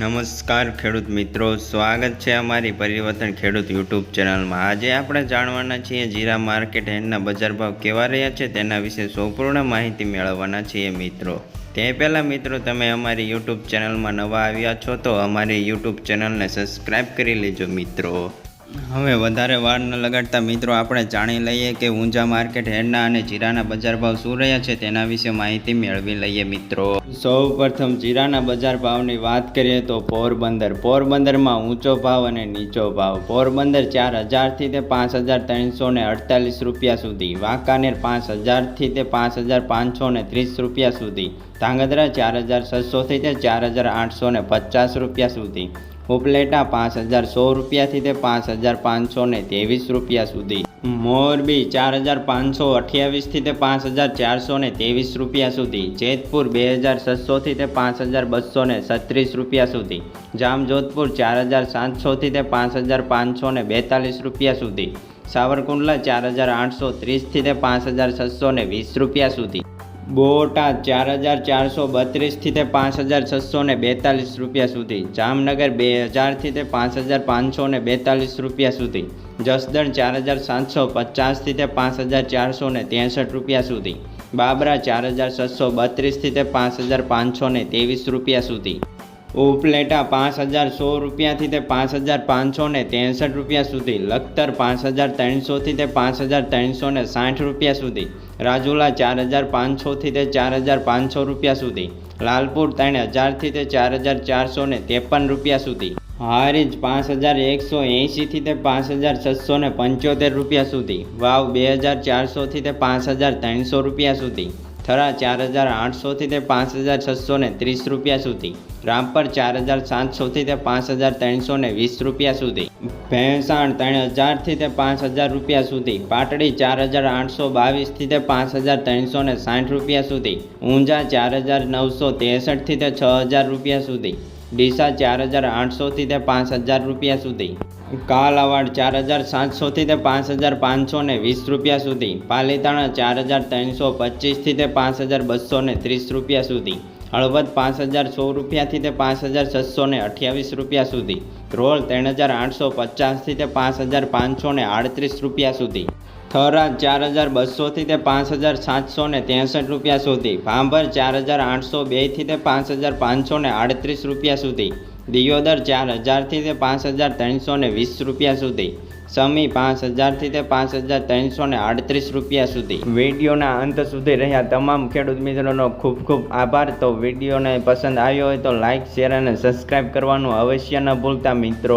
નમસ્કાર ખેડૂત મિત્રો, સ્વાગત છે અમારી પરિવર્તન ખેડૂત યુટ્યુબ ચેનલમાં. આજે આપણે જાણવાના છીએ જીરા માર્કેટ હેન્ડના બજાર ભાવ કેવા રહ્યા છે, તેના વિશે સંપૂર્ણ માહિતી મેળવવાના છીએ મિત્રો. તે પહેલાં મિત્રો, તમે અમારી યુટ્યુબ ચેનલમાં નવા આવ્યા છો તો અમારી યુટ્યુબ ચેનલને સબસ્ક્રાઈબ કરી લેજો મિત્રો. હવે વધારે વાર ન લગાડતા મિત્રો, આપણે જાણી લઈએ કે ઊંઝા માર્કેટ હેડના અને જીરાના બજાર ભાવ શું રહ્યા છે તેના વિશે માહિતી મેળવી લઈએ મિત્રો. સૌ પ્રથમ જીરાના બજાર ભાવની વાત કરીએ તો પોરબંદર. પોરબંદરમાં ઊંચો ભાવ અને નીચો ભાવ. પોરબંદર ચાર હજારથી તે પાંચ હજાર ત્રણસો ને અડતાલીસ રૂપિયા સુધી. વાંકાનેર પાંચ હજારથી તે પાંચ હજાર પાંચસો ને ત્રીસ રૂપિયા સુધી. ધાંગધ્રા ચાર હજાર છસોથી તે ચાર હજાર આઠસો ને પચાસ રૂપિયા સુધી. ઉપલેટા પાંચ હજાર સો રૂપિયાથી તે પાંચ હજાર પાંચસો ને ત્રેવીસ રૂપિયા સુધી. મોરબી ચાર હજાર પાંચસો અઠ્યાવીસથી તે પાંચ હજાર ચારસો ને ત્રેવીસ રૂપિયા સુધી. જેતપુર બે હજાર છસોથી તે પાંચ હજાર બસો ને છત્રીસ રૂપિયા સુધી. જામજોધપુર ચાર હજાર સાતસોથી તે પાંચ હજાર પાંચસો ને બેતાલીસ રૂપિયા સુધી. સાવરકુંડલા ચાર હજાર આઠસો ત્રીસથી તે પાંચ હજાર છસો ને વીસ રૂપિયા સુધી. બોટાદ ચાર હજાર ચારસો બત્રીસથી તે પાંચ હજાર છસો ને બેતાલીસ રૂપિયા સુધી. જામનગર બે હજારથી તે પાંચ હજાર પાંચસો ને બેતાલીસ રૂપિયા સુધી. જસદણ ચાર હજાર સાતસો પચાસથી તે પાંચ હજાર ચારસો ને ત્રેસઠ રૂપિયા સુધી. બાબરા ચાર હજાર છસો બત્રીસથી તે પાંચ હજાર પાંચસો ને ત્રેવીસ રૂપિયા સુધી. ઉપલેટા પાંચ હજાર સો રૂપિયાથી તે પાંચ હજાર પાંચસો ને ત્રેસઠ રૂપિયા સુધી, લખતર પાંચ હજાર ત્રણસોથી તે પાંચ હજાર ત્રણસો ને સાઠ રૂપિયા સુધી, રાજુલા ચાર હજાર પાંચસોથી તે ચાર હજાર પાંચસો રૂપિયા સુધી, લાલપુર ત્રણ હજારથી તે ચાર હજાર ચારસો ને ત્રેપન રૂપિયા સુધી, હારીજ પાંચ હજાર એકસો એંશીથી તે પાંચ હજાર છસો ને પંચોતેર રૂપિયા સુધી, વાવ બે હજાર ચારસોથી તે પાંચ હજાર ત્રણસો રૂપિયા સુધી થરા ચાર હજાર આઠસોથી તે પાંચ હજાર છસો ને ત્રીસ રૂપિયા સુધી. રામપર ચાર હજાર સાતસોથી તે પાંચ હજાર ત્રણસો ને વીસ રૂપિયા સુધી. ભેંસાણ ત્રણ હજારથી તે પાંચ હજાર રૂપિયા સુધી. પાટડી ચાર હજાર આઠસો બાવીસથી તે પાંચ હજાર ત્રણસો ને સાઠ રૂપિયા સુધી. ઊંઝા ચાર હજાર નવસો ત્રેસઠથી તે છ હજાર રૂપિયા સુધી. ડીસા ચાર હજાર આઠસોથી તે પાંચ હજાર રૂપિયા સુધી. કાલાવાડ ચાર હજાર સાતસોથી તે પાંચ હજાર પાંચસો ને વીસ રૂપિયા સુધી, પાલીતાણા ચાર હજાર ત્રણસો પચીસથી તે પાંચ હજાર બસો ને ત્રીસ રૂપિયા સુધી, હળવદ પાંચ હજાર સો રૂપિયાથી તે પાંચ હજાર છસો ને અઠ્યાવીસ રૂપિયા સુધી, રોલ ત્રણ હજાર આઠસો પચાસથી તે પાંચ હજાર પાંચસો ને આડત્રીસ રૂપિયા સુધી. થરાદ ચાર હજાર બસોથી તે પાંચ હજાર સાતસો ને ત્રેસઠ રૂપિયા સુધી. ભાંભર ચાર હજાર આઠસો બેથી તે પાંચ હજાર પાંચસો ને આડત્રીસ રૂપિયા સુધી. દિયોદર ચાર હજારથી તે પાંચ હજાર ત્રણસો ને વીસ રૂપિયા સુધી. સમી પાંચ હજારથી તે પાંચ હજાર ત્રણસો ને આડત્રીસ રૂપિયા સુધી. વિડીયોના અંત સુધી રહ્યા તમામ ખેડૂત મિત્રોનો ખૂબ ખૂબ આભાર. તો વિડીયોને પસંદ આવ્યો હોય તો લાઇક શેર અને સબસ્ક્રાઈબ કરવાનું અવશ્ય ન ભૂલતા મિત્રો.